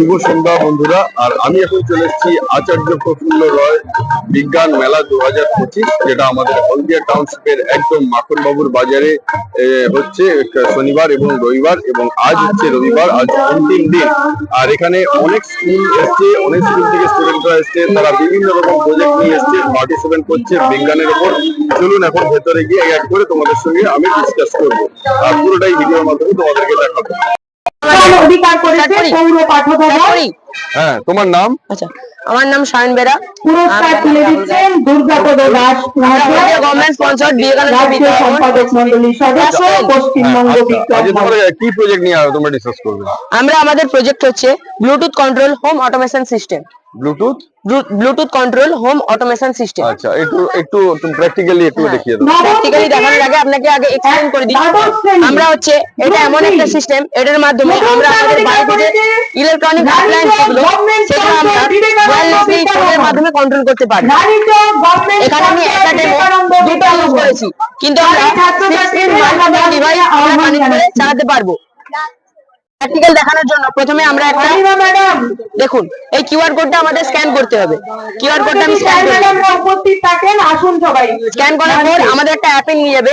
শুভ সন্ধ্যা, বন্ধুরা। আর আমি এখন চলে এসেছি আচার্য প্রফুল্ল রয় বিজ্ঞান মেলা দু হাজার পঁচিশ, যেটা আমাদের হলদিয়া টাউনশিপের একদম মাখনবাবুর বাজারে হচ্ছে শনিবার এবং রবিবার, এবং আজ হচ্ছে রবিবার, আজ অন্তিম দিন। আর এখানে অনেক স্কুল এসছে, অনেক স্কুল থেকে স্টুডেন্টরা এসছে, তারা বিভিন্ন রকম প্রজেক্ট নিয়ে এসছে পার্টিসিপেন্ট করছে বিজ্ঞানের ওপর। চলুন এখন ভেতরে গিয়ে এক করে তোমাদের সঙ্গে আমি ডিসকাস করব। আর পুরোটাই ভিডিওর মাধ্যমে তোমাদেরকে দেখাবো। অধিকার করেছে পৌর পাঠ্যভবন হ্যাঁ তোমার নাম? আচ্ছা আমার নাম শায়ন বেরা। পুরস্কার তুলে দিচ্ছেন দুর্গাপদ দাস গভর্নমেন্ট স্পন্সর বিবেকানন্দ সম্পাদক মন্ডলীর সদস্য পশ্চিমবঙ্গ আচ্ছা, বিজ্ঞান আজকে তোমরা ভবন। কি প্রজেক্ট নিয়ে তোমরা ডিসকাস করবে? আমরা আমাদের প্রজেক্ট হচ্ছে Bluetooth control home automation system Bluetooth Bluetooth control home automation system আচ্ছা একটু একটু প্র্যাকটিক্যালি একটু দেখিয়ে দাও। প্র্যাকটিক্যালি দেখানোর আগে আপনাকে আগে এক্সপ্লেন করে দিই। আমরা হচ্ছে এটা এমন একটা সিস্টেম এটার মাধ্যমে আমরা আমাদের বাড়িতে যে ইলেকট্রনিক অ্যাপ্লায়েন্সগুলো সেগুলো আমরা ওয়্যারলেসলি। ফোনের মাধ্যমে কন্ট্রোল করতে পারি। এখানে আমি একটা ডেমো দুটো ইউজ করেছি। কিন্তু আমরা তাই ছাত্রছাত্রীদের 16 আমরা মাল্টিপল ডিভাইস আমরা কানেক্ট করে চালাতে পারব। প্র্যাকটিক্যাল দেখানোর জন্য প্রথমে আমরা একটা দেখুন এই কিউআর কোডটা আমাদের স্ক্যান করতে হবে। কিউআর কোডটা আমি স্ক্যান করি উপস্থিত থাকেন আসুন সবাই। স্ক্যান করার পর আমাদের একটা অ্যাপে নিয়ে যাবে।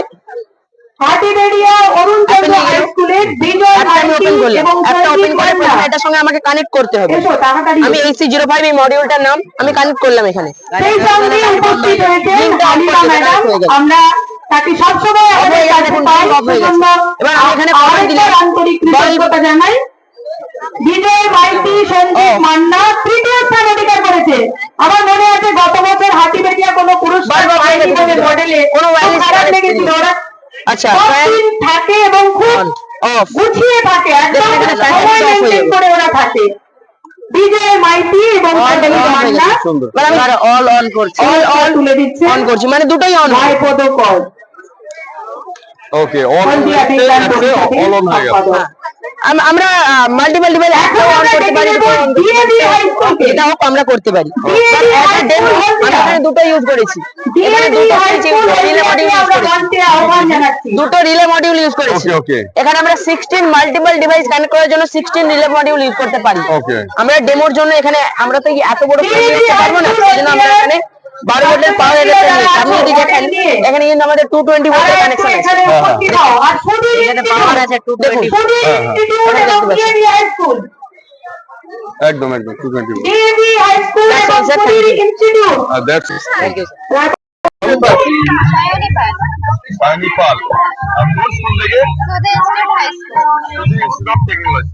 হাটিবেড়িয়া অরুণ চন্দ্র হাই। স্কুলের বিজয় অ্যাপটা ওপেন করে প্রথমে এটার সঙ্গে আমাকে কানেক্ট করতে হবে। আমি এইচসি জিরো ফাইভ এই মডিউলটার নাম আমি কানেক্ট করলাম এখানে। সেই সঙ্গে উপস্থিত হয়ে গেছে। আমরা তাকে সবসময় আমাদের কাছে পাই off গেছে। প্রচণ্ড এবার এখানে আরেকবার আন্তরিক কৃতজ্ঞতা জানাই। বিজয় মাইতি সঞ্জীব মান্না তৃতীয় স্থান অধিকার করেছে। আমার মনে আছে গত বছর হাতিবেটিয়া কোনো পুরস্কার বারবার পায়নি গেছে বলে video। মডেলে কোনো খারাপ লেগেছিল। ওরা আচ্ছা থাকে এবং খুব গুছিয়ে থাকে। একদম সময় time off মেনটেন করে ওরা থাকে। বিজয় মাইতি এবং মান্না। অল অন করছি। অল অল তুলে দিচ্ছে। অন করছি মানে দুটোই অন রায়পদ কর ওকে অল অল অন হয়ে গেল আমরা মাল্টিপল ডিভাইস অন করতে পারি। এটা হোক আমরা করতে পারি। DAV But as a high demo, school আমি হলদিয়া। এখানে দুটো ইউজ করেছি দুটো high school relay module use করেছি। মঞ্চে আহ্বান জানাচ্ছি। দুটো রিলে মডিউল ইউজ করেছি। ওকে ওকে এখানে আমরা 16 মাল্টিপল ডিভাইস কানেক্ট করার জন্য 16 রিলে মডিউল ইউজ করতে পারি. আমরা ডেমোর জন্য এখানে আমরা তো এত বড় প্রজেক্ট করতে পারব না আমরা এখানে 12 ভোল্টের পাওয়ার আপনি যদি দেখেন এখানে কিন্তু আমাদের 220 ভোল্টের কানেকশন আছে এখানে institute, আছে 220 সুধীর হ্যাঁ, হ্যাঁ। institute এখানে এবং দেখতে পাচ্ছেন। DAV high school। একদম একদম টু টোয়েন্টি সায়নী পাল আর কোন স্কুল থেকে টেকনোলজি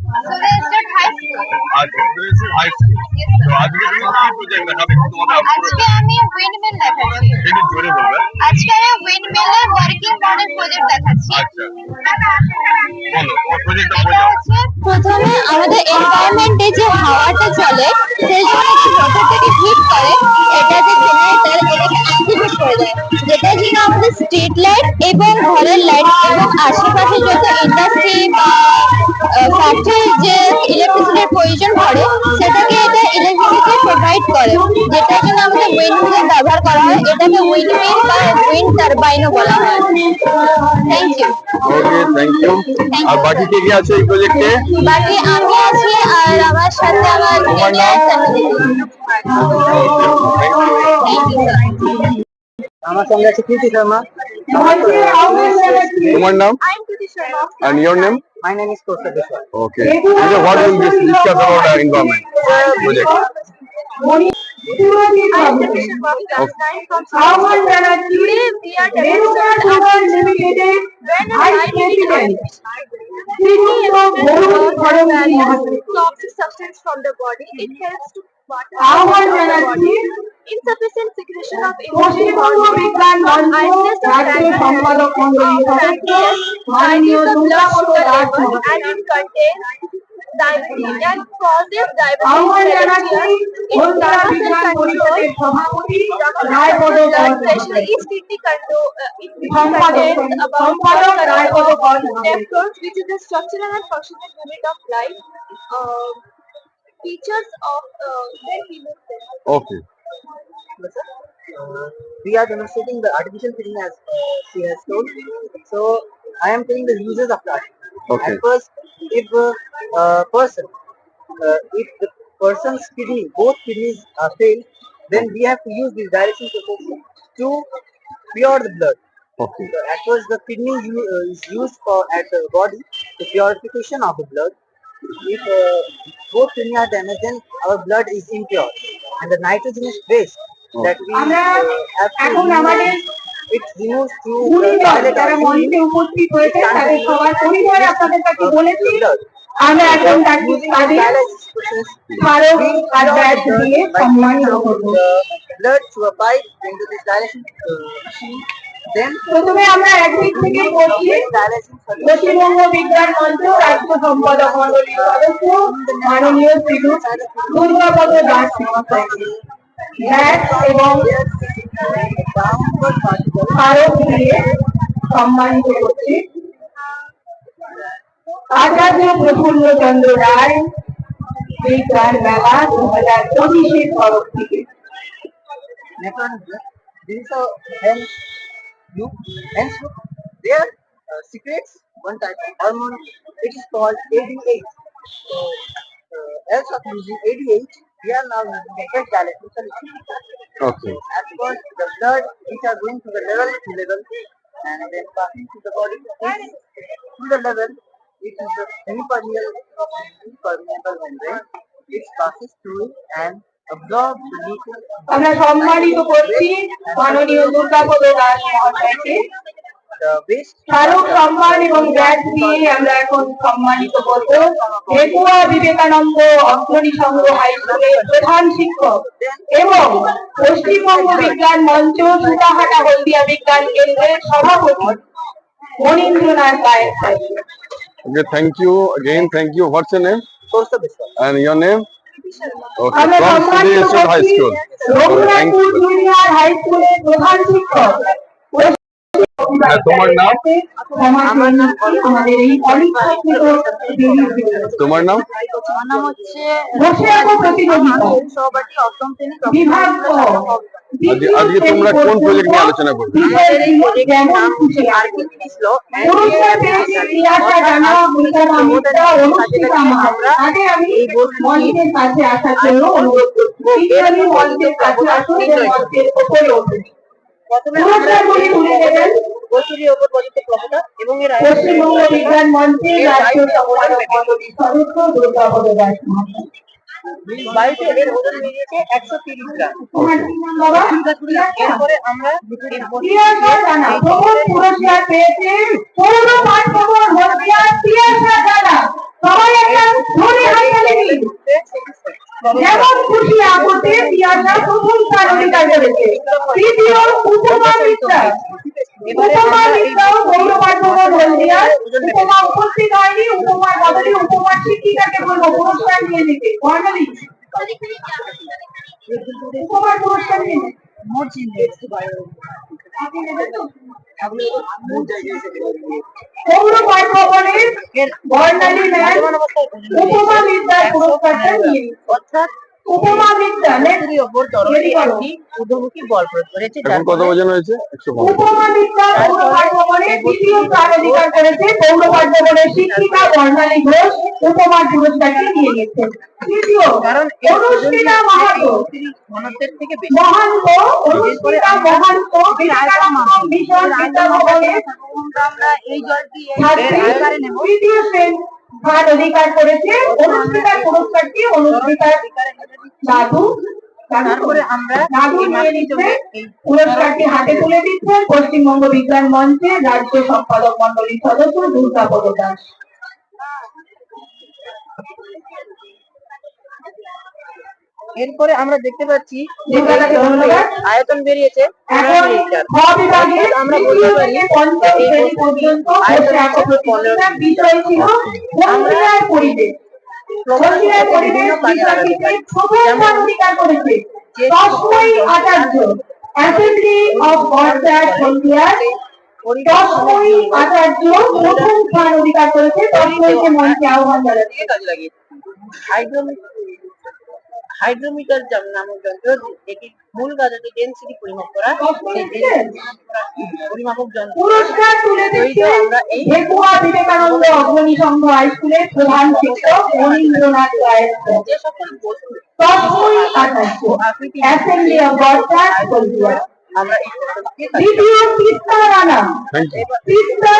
তো আজকে তুমি কি প্রজেক্ট দেখাবে তোমাদের আজকে আমি উইন্ডমিল দেখাচ্ছি। একটু জোরে বলবে। আজকে আমি উইন্ডমিলের ওয়ার্কিং মডেল প্রজেক্ট দেখাচ্ছি। আচ্ছা। বলো প্রজেক্টটা বোঝাও হচ্ছে প্রথমে আমাদের এনভায়রনমেন্টে যে হাওয়াটা চলে সেই জন্য মোটরটাকে হিট করে এটা যে জেনারেটর এটাকে অ্যাক্টিভেট করে দেয় যেটা কিনা আমাদের স্ট্রিট লাইট এবং ঘরের লাইট এবং আশেপাশে যত ইন্ডাস্ট্রি বা ফ্যাক্টরির যে ইলেকট্রিসিটির প্রয়োজন পড়ে সেটাকে এটা ইলেকট্রিসিটি প্রোভাইড করে যেটা কিনা আমাদের উইন্ডমিলে ব্যবহার করা হয় এটাকে উইন্ডমিল বা উইন্ড টারবাইনও বলা হয় থ্যাংক ইউ আর বাকি আমি আছি আর আমার সাথে আমার আমার সঙ্গে আছে কৃতি শর্মা মঞ্চে আহ্বান জানাচ্ছি। তোমার নাম I'm Kriti Sharma. and your name my name is Koushal Biswas okay so what will this discuss about our environment project Moni Surajit I'm Babu. Kriti Sharma, class 9 from আহ্বান জানাচ্ছি we are রেণুকা সুগার লিমিটেডের vice president শ্রীযুক্ত বরুণ খড়গপুর মহাশয়। toxic substance from the body. It helps to water আহ্বান জানাচ্ছি insufficient secretion of Paschimbanga বিজ্ঞান মঞ্চ সম্পাদক মন্ডলীর সদস্য মাননীয় Durgapada Das and it contains diabetes and causes আহ্বান জানাচ্ছি হলদিয়া বিজ্ঞান পরিষদের সভাপতি রায়পদ কর kidney control uh, সম্পাদক সম্পাদক রায়পদ which is the structural and functional unit of life. Um, features of uh, the human cell. okay we are demonstrating the artificial feeding as she has told. So I am telling the uses of that. Okay. At first, if a uh, person uh, if the person's kidney, both kidneys are failed, then we have to use this dialysis process to pure the blood. Okay. So at first the kidney u- uh, is used for at the body the purification of the blood. If uh, both kidney are damaged, then our blood is impure, and the nitrogenous waste that we আমরা uh, have to এখন আমাদের remove, it removes through the গুণীজন toilet যারা or মঞ্চে urine. উপস্থিত হয়েছে তাদের সবার পরিচয় আপনাদের কাছে বলেছি আমরা এখন তাকে Using the তাদের dialysis process, স্মারক we আর pure ব্যাচ the blood দিয়ে by সম্মানিত putting করব the blood through a pipe into this dialysis uh, machine. প্রথমে আমরা একদিক থেকে বলছি পশ্চিমবঙ্গ বিজ্ঞান মঞ্চ রাজ্য সম্পাদক মন্ডলীর সদস্য, মাননীয় শ্রী দুর্গাপদ দাস এবং স্মারক দিয়ে সম্মানিত করছি। আচার্য প্রফুল্ল চন্দ্র রায়, বিজ্ঞান মেলা দু হাজার পঁচিশের তরফ থেকে। Nephron blood. This is a hen's loop. Hen's loop. There uh, secretes one type of hormone. It is called ADH. So, uh, else of using ADH, we are now using a dialysis solution. Okay. At first, the blood which are going to the level to level and then passing to the body to the level which is the permeable membrane which passes through and absorbs the nutrients আমরা সম্মানিত করছি মাননীয় দুর্গাপদ দাস মহাশয়কে স্মারক সম্মান এবং batch দিয়ে আমরা এখন সম্মানিত করব একুয়া বিবেকানন্দ অগ্রণী সংঘ হাই স্কুলের প্রধান শিক্ষক এবং পশ্চিমবঙ্গ বিজ্ঞান মঞ্চ সুতাহাটা হলদিয়া বিজ্ঞান কেন্দ্রের সভাপতি মনীন্দ্রনাথ রায় সাহেব। Okay, thank you again. Thank you. What's your name? source of this. And your name? High স্কুলের প্রধান শিক্ষক। তোমার নাম? আমার নাম আমাদের এই অলিখিত তোমার নাম? আমার নাম হচ্ছে বসে আঁকো প্রতিযোগিতা সহপাঠী অষ্টম শ্রেণি বিভাগ আজকে তোমরা কোন প্রজেক্ট নিয়ে আলোচনা করবে? এই মঞ্চের কাছে আসার জন্য অনুরোধ করছি। মঞ্চের কাছে আসুন মঞ্চের তুলে ওপর প্রযুক্ত এবং এর পশ্চিমবঙ্গ বিজ্ঞান মঞ্চের রাজ্য সদস্য দুর্গাপদ দাস বাড়িতে এর ওজন বেরিয়েছে একশো তিরিশ গ্রাম? এরপরে আমরা পুরস্কার পেয়েছে সবাই একটা যেমন খুশি আপতে প্রিয়াশা প্রথম স্থান অধিকার করেছে তৃতীয় উপমা মিত্রা। উপমা মিত্রাও পৌর পাঠ ভবন হলদিয়ার উপমা উপস্থিত হয়নি উপমার বদলে উপমার শিক্ষিকাকে বলব, পুরস্কার নিয়ে নিতে। বর্ণালী উপমার পুরস্কার নিয়ে পৌর বর্ণালী ম্যাম উপমা বিদ্যার পুরস্কারটা অর্থাৎ উপমা বিদ্যা নেন। এর ওপর তরলে একটি ঊর্ধ্বমুখী বল প্রয়োগ করেছে এখন কত ওজন হয়েছে? একশো পঞ্চাশ। উপমা বিদ্যা পৌর পাঠ ভবনের দ্বিতীয় স্থান অধিকার করেছে ভবনের শিক্ষিকা বর্ণালী ঘোষ উপমার পুরস্কারটি নিয়ে নিচ্ছেন তৃতীয় কারণ অনুষ্ঠিতা মাহাতো। ঘনত্বের থেকে বেশি। মহান্ত অনুষ্ঠিতা মহান্ত মিশন বিদ্যা ভবনের আমরা এই জলটি তৃতীয় শ্রেণি। স্থান অধিকার করেছে অনুষ্ঠিতার পুরস্কারটি অনুষ্ঠিতার দাদু। তারপরে আমরা দাদু নিয়ে নিচ্ছে পুরস্কারটি হাতে তুলে দিচ্ছেন পশ্চিমবঙ্গ বিজ্ঞান মঞ্চে রাজ্য সম্পাদক মন্ডলীর সদস্য দুর্গাপদ দাস। এরপরে আমরা দেখতে পাচ্ছি আয়তন বেরিয়েছে আমরা বলতে পারি আচার্য অ্যাসেম্বলি অফ গডস হলদিয়ার তস্মৈ আচার্য প্রথম স্থান অধিকার করেছে। মঞ্চে আহ্বান জানাচ্ছি দিয়ে কাজে লাগিয়েছে হাইড্রোমিক হাইড্রোমিটার নামক যন্ত্র এটি মূল গাজাতে ডেন্সিটি পরিমাপ করা সেই পরিমাপক যন্ত্র। পুরস্কার তুলে দিচ্ছে ভেকুয়া বিবেকানন্দ অগ্রণী সংঘ হাই স্কুলের প্রধান শিক্ষক মনীন্দ্রনাথ রায় যে সকল বস্তু অ্যাসেম্বলি অফ গডস কোলকাতা আমরা এই পদ্ধতিকে দ্বিতীয় তিস্তা রানা তিস্তা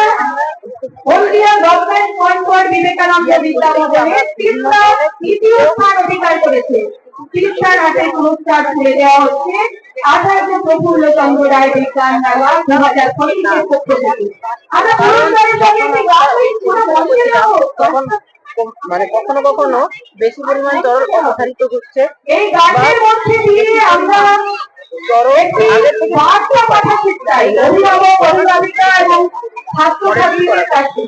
হলদিয়া গভর্নমেন্ট বিবেকানন্দ বিদ্যাভবনে তিস্তা তৃতীয় স্থান অধিকার করেছে। তিস্তার হাতে পুরস্কার তুলে দেওয়া হচ্ছে। আচার্য প্রফুল্ল চন্দ্র রায় বিজ্ঞান মেলা দু হাজার পঁচিশের পক্ষ থেকে। আমরা পুরস্কারের সঙ্গে একটি গান বসিয়ে দেবো। মানে কখনো কখনো বেশি পরিমাণে তরল অপসারিত হচ্ছে। এই গানের মধ্যে দিয়ে আমরা একটি বার্তা পাঠাতে চাই অভিভাবক অভিভাবিকা এবং ছাত্রছাত্রীদের কাছে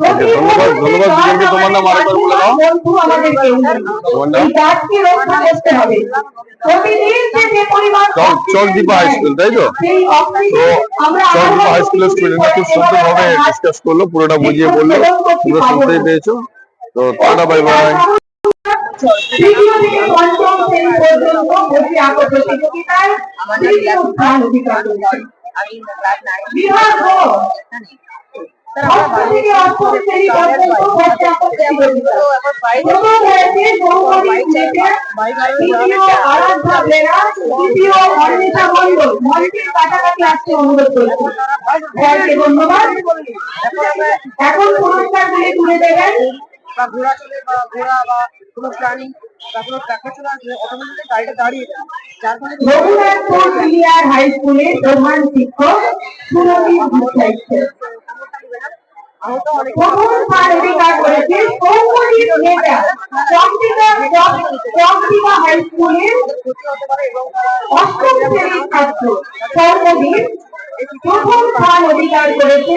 ধন্যবাদ, ধন্যবাদ দুজনকে। তোমার নাম আরেকবার বলে দাও। বন্ধু আমাদের কেউ নেই। তোমার নাম? এই গাছকে রক্ষা করতে হবে প্রতিদিন যে যে পরিমাণ চক অক্সিজেন চকদীপা হাই স্কুল তাই তো সেই তো অক্সিজেন আমরা চকদীপা হাই স্কুলের আরও স্টুডেন্টরা খুব সুন্দরভাবে ডিসকাস করল পুরোটা বুঝিয়ে বলল পুরো শুনতেই পেয়েছ তো টাটা বাই বাই তৃতীয় থেকে পঞ্চম শ্রেণি পর্যন্ত বসে আঁকো প্রতিযোগিতায়। তৃতীয় স্থান অধিকার করেছে আমি ক্লাস নাইন বিভাগ ও ষষ্ঠ থেকে অষ্টম শ্রেণি পর্যন্ত বসে আঁকো প্রতিযোগিতা প্রথম হয়েছে গৌরী স্কুলেতে দ্বিতীয় আরাধ্যা বেরা তৃতীয় অর্ণিতা মণ্ডল মঞ্চের কাছাকাছি আসতে অনুরোধ করছি। স্যারকে ধন্যবাদ। এখন পুরস্কারগুলি তুলে দেবেন। বা ঘোড়া চলে বা ঘোড়া বা কোনো প্রাণী বা কোনো ট্রাক্টর চলে আসলে অটোমেটিক গাড়িটা দাঁড়িয়ে যায়। যার ফলে রঘুনাথপুর সিনিয়র হাই স্কুলের প্রধান শিক্ষক ভট্টাচার্য আহত অনেক করেছে নেতা হাই স্কুলের অষ্টম শ্রেণির ছাত্র প্রথম স্থান অধিকার করেছে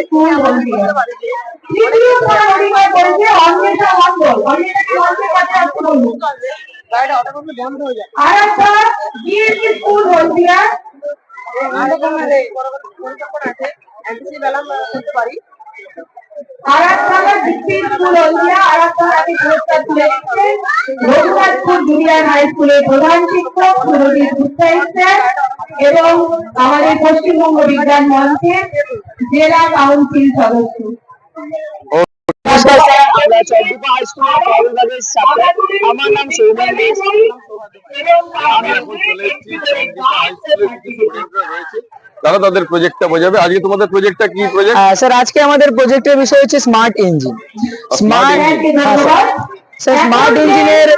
স্কুল হলদিয়া বন্ধ হয়ে যায় আরাধ্যা ডিএভি স্কুল হলদিয়া আছে করতে পারি আরাধ্যা ডিস্ট্রিক্ট স্কুল হলদিয়া পুরস্কার তুলে দিচ্ছে রঘুনাথপুর জুনিয়র হাই স্কুলের প্রধান শিক্ষক সুরজিৎ গুপ্তাই স্যার এবং আমাদের পশ্চিমবঙ্গ বিজ্ঞান মঞ্চের জেলা কাউন্সিল সদস্য। আমরা নাম সৌমেন আমি এখন চলে এসেছি রয়েছে তারা তাদের প্রজেক্টটা বোঝাবে। আজকে তোমাদের প্রজেক্টটা কি প্রজেক্ট আহ, স্যার আজকে আমাদের প্রজেক্টের বিষয় হচ্ছে স্মার্ট ইঞ্জিন স্মার্ট স্যারকে ধন্যবাদ স্যার স্মার্ট ইঞ্জিনের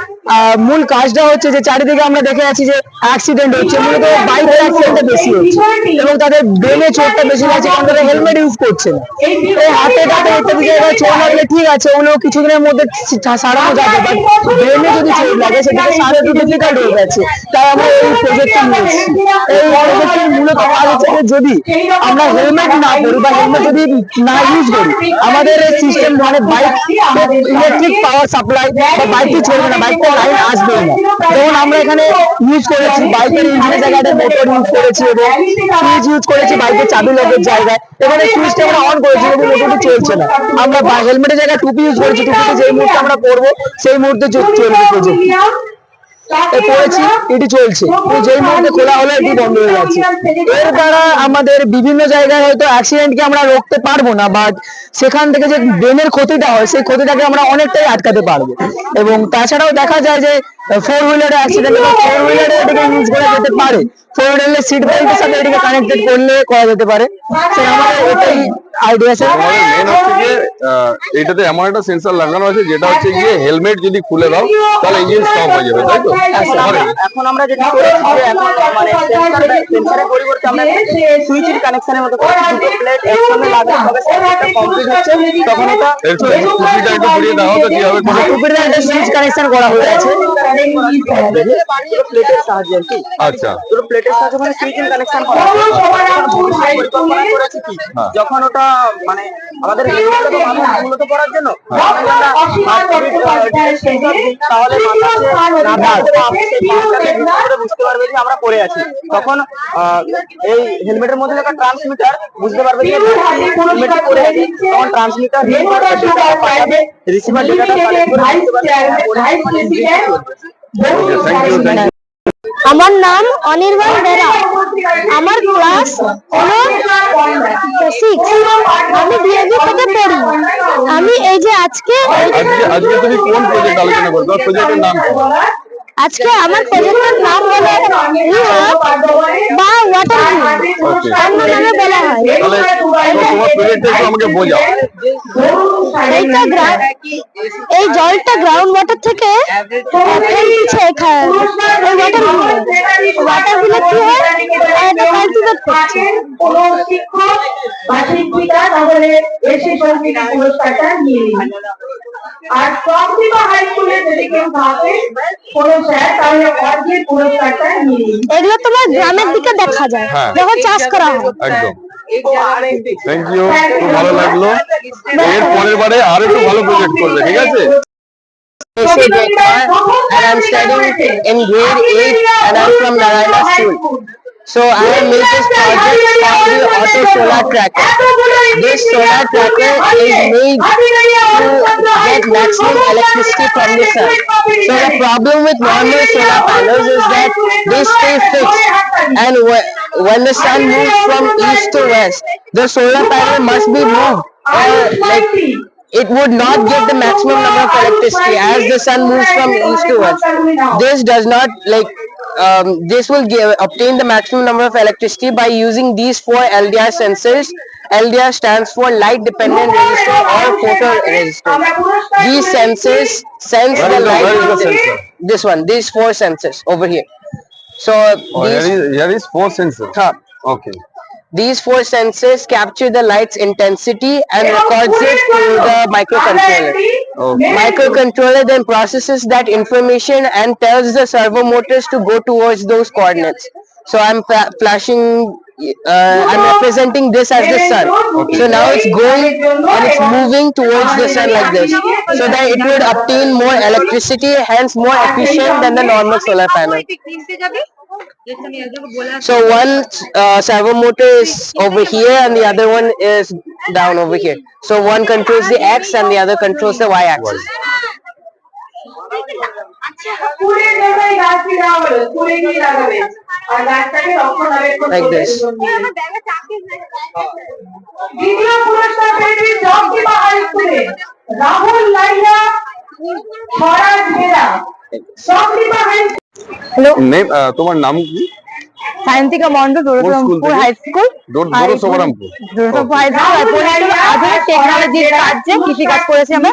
মূল কাজটা হচ্ছে যে চারিদিকে আমরা দেখে আছি যে অ্যাক্সিডেন্ট হচ্ছে। মূলত বাইকের অ্যাক্সিডেন্টটা বেশি হচ্ছে এবং তাদের ব্রেনে চোটটা বেশি লাগছে কারণ তারা হেলমেট ইউজ করছে না। এই হাতে টাতে ইত্যাদি জায়গায় চোট লাগলে ঠিক আছে ওগুলো কিছুদিনের মধ্যে সারানো যাবে বাট ব্রেনে যদি চোট লাগে সেটাকে সারাতে ডিফিকাল্ট হয়ে যাচ্ছে। তাই আমরা এই প্রজেক্টটা নিয়ে এসেছি। এই প্রজেক্টের মূলত কাজ হচ্ছে যে যদি আমরা হেলমেট না পরি বা হেলমেট যদি না ইউজ করি আমাদের সিস্টেম মানে বাইক ইলেকট্রিক পাওয়ার সাপ্লাই আমরা এখানে ইউজ করেছি বাইকের জায়গাটা করেছি এবং ইউজ করেছি বাইকের জায়গায়। অন চলছে না। আমরা হেলমেটের জায়গায় টুপি ইউজ করেছি, টুপিতে যেই মুহূর্তে আমরা পরবো, সেই মুহূর্তে চলবে প্রজেক্ট পড়েছি এটি চলছে। যেই মুহূর্তে খোলা হলো এটি বন্ধ হয়ে যাচ্ছে। এর দ্বারা আমাদের বিভিন্ন জায়গায় হয়তো অ্যাক্সিডেন্টকে আমরা রুখতে পারব না বাট সেখান থেকে যে ব্রেনের ক্ষতিটা হয় সেই ক্ষতিটাকে আমরা অনেকটাই আটকাতে পারব। এবং তাছাড়াও দেখা যায় যে ফোর হুইলার অ্যাক্সিডেন্ট এবং ফোর হুইলারে এটাকে ইউজ করা যেতে পারে। ফোর হুইলারের সিট বেল্টের সাথে এটাকে কানেক্টেড করলে করা যেতে পারে। আমাদের এটাই আইডিয়া স্যার মেন হচ্ছে যে এটাতে এমন একটা সেন্সর লাগানো আছে যেটা হচ্ছে গিয়ে হেলমেট যদি খুলে দাও তাহলে ইঞ্জিন স্টপ হয়ে যাবে তাই তো? এখন আমরা যেটা করেছি মানে সেন্সরের পরিবর্তে আমরা সুইচের কানেকশনের মতো দুটো প্লেট একসঙ্গে লাগানো হবে সার্কিটটা কমপ্লিট হচ্ছে তখন এটা এর একটু ঘুরিয়ে দাও তো কীভাবে করে? উপরে একটা সুইচ কানেকশন করা হয়ে আছে প্লেটের সাহায্যে আর কি। আচ্ছা। দুটো প্লেটের সাহায্যে মানে সুইচিং কানেকশন করা। হ্যাঁ। যখন ওটা মানে আমাদের মূলত পড়ার জন্য। বুঝতে পারবে যে আমরা পড়ে আছি। তখন এই হেলমেটের মধ্যে থাকা ট্রান্সমিটার বুঝতে পারবে যে হেলমেটে পড়ে আছে। তখন ট্রান্সমিটার রিসিভার বুঝতে পারবে আমরা নাম অনির্বাণ বেরা। আমার ক্লাস হলো সিক্স আমি বিএবি থেকে পড়ি। আমি এই যে আজকে আজকে আজকে তুমি কোন প্রজেক্ট আলোচনা করবে? প্রজেক্টের নাম কি? আজকে আমার প্রজেক্টের নাম হলো রিহাব বা ওয়াটার. অন্য নামে বলা হয়। এই জলটা গ্রাউন্ড ওয়াটার থেকে ফেলছে ওয়াটার ওয়াটারগুলো কি হয় কালটিভেট করছে কোনো শিক্ষক বা শিক্ষিকা তাহলে এসে সঙ্গীতা পুরস্কারটা নিয়ে নিন আর প্রতিভা হাই স্কুলে যদি কেউ থাকে কোনো এগুলো তোমার গ্রামের দিকে দেখা যায় হ্যাঁ। যখন চাষ করা হয়। একদম। থ্যাংক ইউ খুব ভালো লাগল। এর পরের বারে আরও একটু ভালো প্রজেক্ট করবে ঠিক আছে? And I'm studying in grade 8 and I'm from Narayana School. So I made this project. Solar tracker. This solar tracker is made to get maximum electricity from the sun. So the problem with normal solar panels is that they stay fixed and when the sun moves from east to west, the solar panel must be moved or uh, like it would not give the maximum number of electricity as the sun moves from east to west. This does not like um, this will give obtain the maximum number of electricity by using these four LDR sensors. LDR stands for light dependent resistor or photo resistor. These sensors sense Where the light. where is the sensor? This one, these four sensors over here. So Oh, here these, is here is four sensors Huh. okay these four sensors capture the light's intensity and records it to the microcontroller. Okay. Microcontroller then processes that information and tells the servo motors to go towards those coordinates. So I'm fa- flashing, uh, I'm representing this as the sun. So now it's going and it's moving towards the sun like this. So that it would obtain more electricity, hence more efficient than the normal solar panel. So one uh, servo motor is over here and the other one is down over here. So one controls the x and the other controls the y axis. স্কুলের জন্যই গাছটি দেওয়া হলো স্কুলে গিয়ে লাগাবে আর গাছটাকে রক্ষণাবেক্ষণ Like করবে this. দ্বিতীয় পুরস্কার পেয়েছে জগদীপা হাই স্কুলে রাহুল লাইয়া স্বরাজ বেরা জগদীপা হাই তোমার নাম কি? সায়ন্তিকা মন্ডল দৌলতরামপুর হাই স্কুল দৌল- দৌলতরামপুর। দৌলতরামপুর হাই স্কুল আধুনিক টেকনোলজির সাহায্যে কৃষি করেছি আমরা।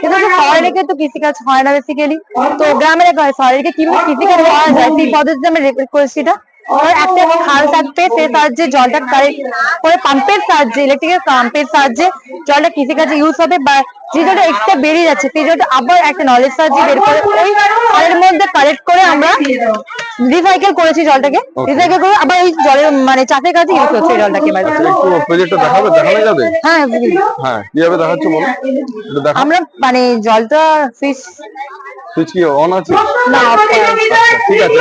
কিন্তু শহরে তো কৃষি হয় না বেসিক্যালি তো গ্রামে রেখে হয় শহরে কীভাবে কৃষি করা যায়? সেই পদ্ধতিতে আমরা রেকর্ড করেছি এটা। আর একটা খাল থাকবে সেই সাহায্যে জলটা কারেক্ট করে পাম্পের সাহায্যে ইলেকট্রিকের পাম্পের সাহায্যে জলটা কৃষি কাজে ইউজ হবে বা যে জলটা এক্সট্রা বেরিয়ে যাচ্ছে। জলটা আবার একটা নলেজ সাহায্যে বের করে ওই খালের মধ্যে কালেক্ট করে আমরা রিসাইকেল করেছি জলটাকে। রিসাইকেল করে আবার ওই জলের মানে চাষের কাজে ইউজ করছে এই জলটাকে প্রজেক্টটা দেখাবে? দেখানো যাবে? হ্যাঁ হ্যাঁ কীভাবে দেখাচ্ছ বলো আমরা মানে জলটা ফিশ সুইচ কি অন আছে? না আছে। ঠিক আছে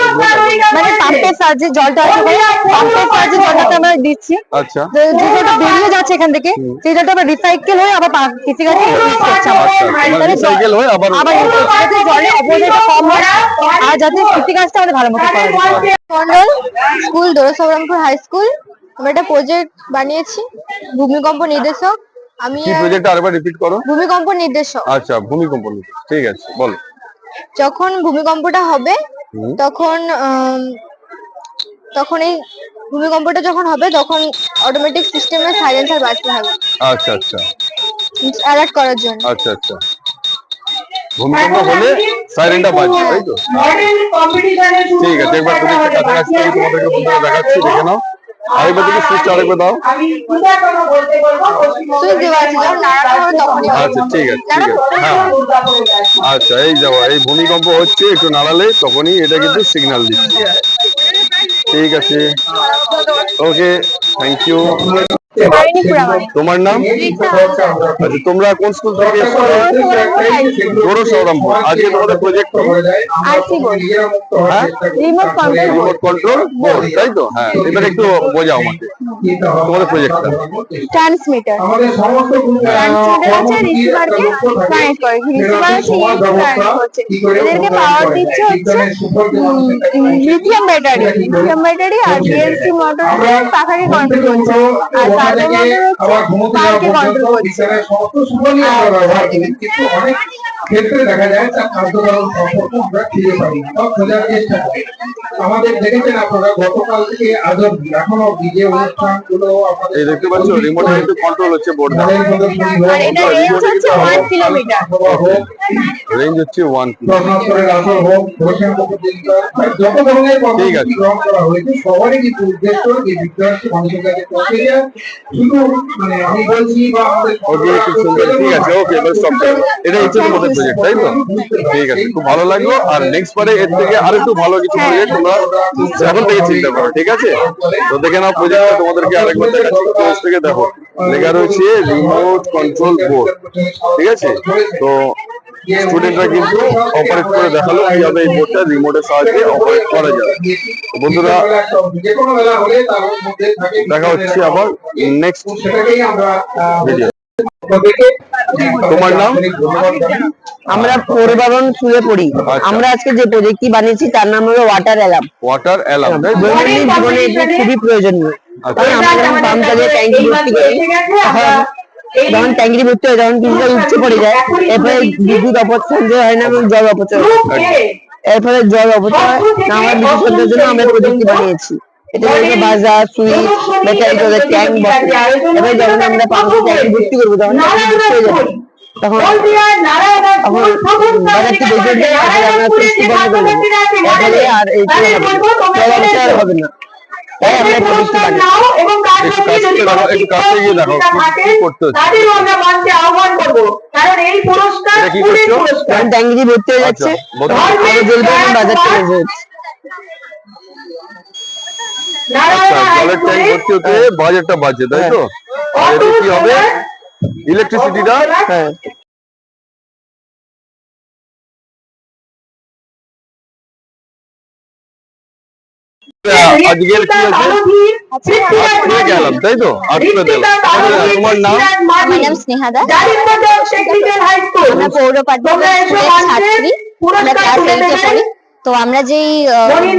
মানে পাম্পের সাহায্যে জলটা আছে পাম্পের সাহায্যে জলটা আমরা দিচ্ছি। আচ্ছা। যে জলটা বেরিয়ে যাচ্ছে এখান থেকে। সেই জলটা আবার রিসাইকেল হয়ে আবার কৃষিকাজে ইউজ করছে। আমরা তাহলে জল- recycle হয়ে আবার- আবার use করছে, যাতে জলের অপচয়টা কম হয়। আর যাতে কৃষিকাজটা আমাদের ভালো মতো করা মন্ডল স্কুল দোরসবরামপুর হাই স্কুল আমরা একটা প্রজেক্ট বানিয়েছি ভূমিকম্প নির্দেশক। আমি কি প্রজেক্ট আরেকবার রিপিট করো? ভূমিকম্প নির্দেশক। আচ্ছা ভূমিকম্প। ঠিক আছে বলো। যখন ভূমিকম্পটা হবে তখন তখন এই ভূমিকম্পটা যখন হবে তখন অটোমেটিক সিস্টেমে সাইলেন্সার বাজতে হবে আচ্ছা আচ্ছা। অ্যালার্ট করার জন্য। আচ্ছা আচ্ছা। ভূমিকম্প হলে সাইরেনটা বাজছে তাই তো? ঠিক আছে একবার তুমি কাছাকাছি থেকে তোমাদেরকে বন্ধুরা দেখাচ্ছি দেখে নাও। আরেকবার তুমি সুইচটা আরেকবার দাও। সুইচ। আচ্ছা ঠিক আছে ঠিক আছে হ্যাঁ। আচ্ছা এই যাও এই ভূমিকম্প হচ্ছে একটু নাড়ালে তখনই এটা কিন্তু সিগন্যাল দিচ্ছে। ঠিক আছে। ওকে থ্যাংক ইউ তোমার নাম? আচ্ছা তোমরা কোন স্কুল থেকে এসছো? গৌর আজকে তোমাদের প্রজেক্ট হ্যাঁ? রিমোট কন্ট্রোল তাই তো? হ্যাঁ এবার একটু বোঝাও আমাকে। তোমাদের প্রজেক্টটা ট্রান্সমিটার এদেরকে পাওয়ার দিচ্ছে হচ্ছে লিথিয়াম ব্যাটারি লিথিয়াম ব্যাটারি আর মোটর পাখাকে কন্ট্রোল করছে। আর সমস্ত আমরা ব্যবহার করি কিন্তু অনেক ক্ষেত্রে দেখা যায় তার কার্যকারণ সম্পর্ক আমরা খুঁজে পাই বা খোঁজার চেষ্টা করি। আমাদের দেখেছেন আপনারা গতকাল থেকে আজ অব্দি এখনও অব্দি যে আমাদের দেখতে পাচ্ছ রিমোটে কন্ট্রোল হচ্ছে রেঞ্জ হচ্ছে ওয়ান প্রশ্নোত্তরের আসর হোক, ঘোষণা যত ধরনের কর্মসূচি গ্রহণ করা হয়েছে সবারই কিন্তু উদ্দেশ্য যে বিদ্যার্থী মানুষের কাছে পৌঁছে যায় মানে ওকে খুব সুন্দর ঠিক আছে ওকে এবার স্টপ করো এটা হচ্ছে তোমাদের প্রজেক্ট তাই তো? ঠিক আছে খুব ভালো লাগল। আর নেক্সট বারে এর থেকে আরও একটু ভালো কিছু প্রজেক্ট তোমরা এখন থেকে চিন্তা করো ঠিক আছে? তো দেখে নাও প্রজেক্ট তোমাদেরকে আরেকবার দেখাচ্ছি। ক্লোজ থেকে দেখো লেখা রয়েছে রিমোট কন্ট্রোল বোর্ড ঠিক আছে? তো স্টুডেন্টরা কিন্তু অপারেট করে দেখাল কীভাবে এই বোর্ডটা রিমোটের সাহায্যে অপারেট করা যাবে বন্ধুরা যে কোনো বেলা হলে তার মধ্যে থাকে দেখা হচ্ছে আবার। নেক্সট সেটাকেই আমরা ভিডিও তোমার নাম? আমরা পরিবারন শুয়ে পড়ি। আচ্ছা। আমরা আজকে যে প্রজেক্টটি বানিয়েছি তার নাম হলো ওয়াটার অ্যালার্ম ওয়াটার অ্যালার্ম দৈনন্দিন জীবনে এটি খুবই প্রয়োজনীয়। আচ্ছা। কারণ আমরা পাম্প চালিয়ে ট্যাঙ্কি ভর্তি করি যখন ট্যাঙ্কি ভর্তি হয় তখন কিছুটা উপচে পড়ে যায়। এরপরে বিদ্যুৎ অপচয় হয় না এবং জল অপচয়। এরপরে জল অপচয় না হওয়ার বিদ্যুৎ সঞ্চয়ের জন্য আমরা প্রযুক্তি বানিয়েছি। এটা হচ্ছে বাজার সুইচ ব্যাটারি তোদের ট্যাঙ্ক বসে। এবার যখন আমরা পাম্পে ভর্তি করব তখন ভর্তি হয়ে যাবে। তখন বাজারটি বন্ধ করে দেবো আর এই হবে না, তাই আমরা তাদেরও আমরা হয়ে যাচ্ছে। আচ্ছা, বাজারটা যাচ্ছে আচ্ছা জলের ট্যাঙ্ক ভর্তি হতে বাজেটটা বাজছে তাই তো? আর এতে কি হবে? ইলেকট্রিসিটিটা হ্যাঁ। আজকের কি হচ্ছে আটকে গেলাম তাই তো? আটকে গেলাম তোমার নাম? আমার নাম স্নেহা দাস হাইস্কুল আমরা পৌর পাঠ্যক্রমের ছাত্রী। আমরা ক্লাস এইটে পড়ি তো আমরা যেই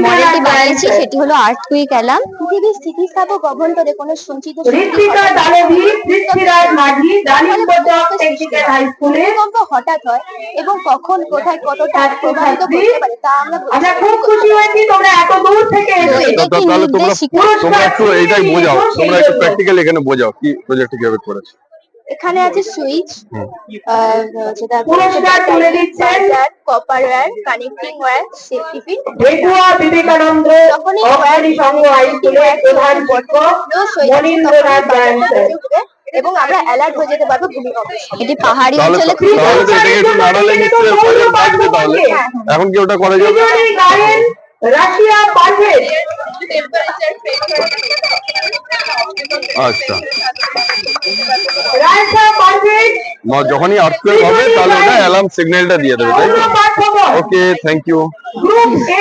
মডেলটি বানিয়েছি সেটি হলো আর্থ কুইক অ্যালার্ম পৃথিবীর স্থিতিস্থাপক অভ্যন্তরে কোনো সঞ্চিত ঋত্বিকা হঠাৎ পৃথ্বীরাজ মাঝি দালিমপটক টেকনিক্যাল হাই স্কুলে। ভূমিকম্প হঠাৎ হয় এবং কখন কোথায় কতটা প্রভাবিত করতে পারে তা আমরা আমরা খুব খুশি হয়েছি তোমরা এত দূর থেকে এসে এটা তো তাহলে তোমরা তোমরা একটু এইটাই বোঝাও তোমরা একটু প্র্যাকটিক্যাল এখানে বোঝাও কি প্রজেক্ট কীভাবে করেছে। এখানে আছে সুইচ যেটা পুরস্কার তুলে দিচ্ছেন। Copper wire connecting wire safety pin Rekua Vivekananda তখনই সংঘ হাই স্কুলের প্রধান শিক্ষক মনীন্দ্রনাথ দয়াল এবং আমরা অ্যালার্ট হয়ে যেতে পারব ভূমিকম্পের সময়। এটি পাহাড়ি অঞ্চলে খুবই এখন কি ওটা করা যাবে? রাশিয়া পারভেজ আচ্ছা রায়সা পারভেজ ম- যখনই আর্থকুয়েক হবে তাহলে ওটা অ্যালার্ম সিগন্যালটা দিয়ে দেবে তাই তো পাঠ্যক্রম okay thank you group A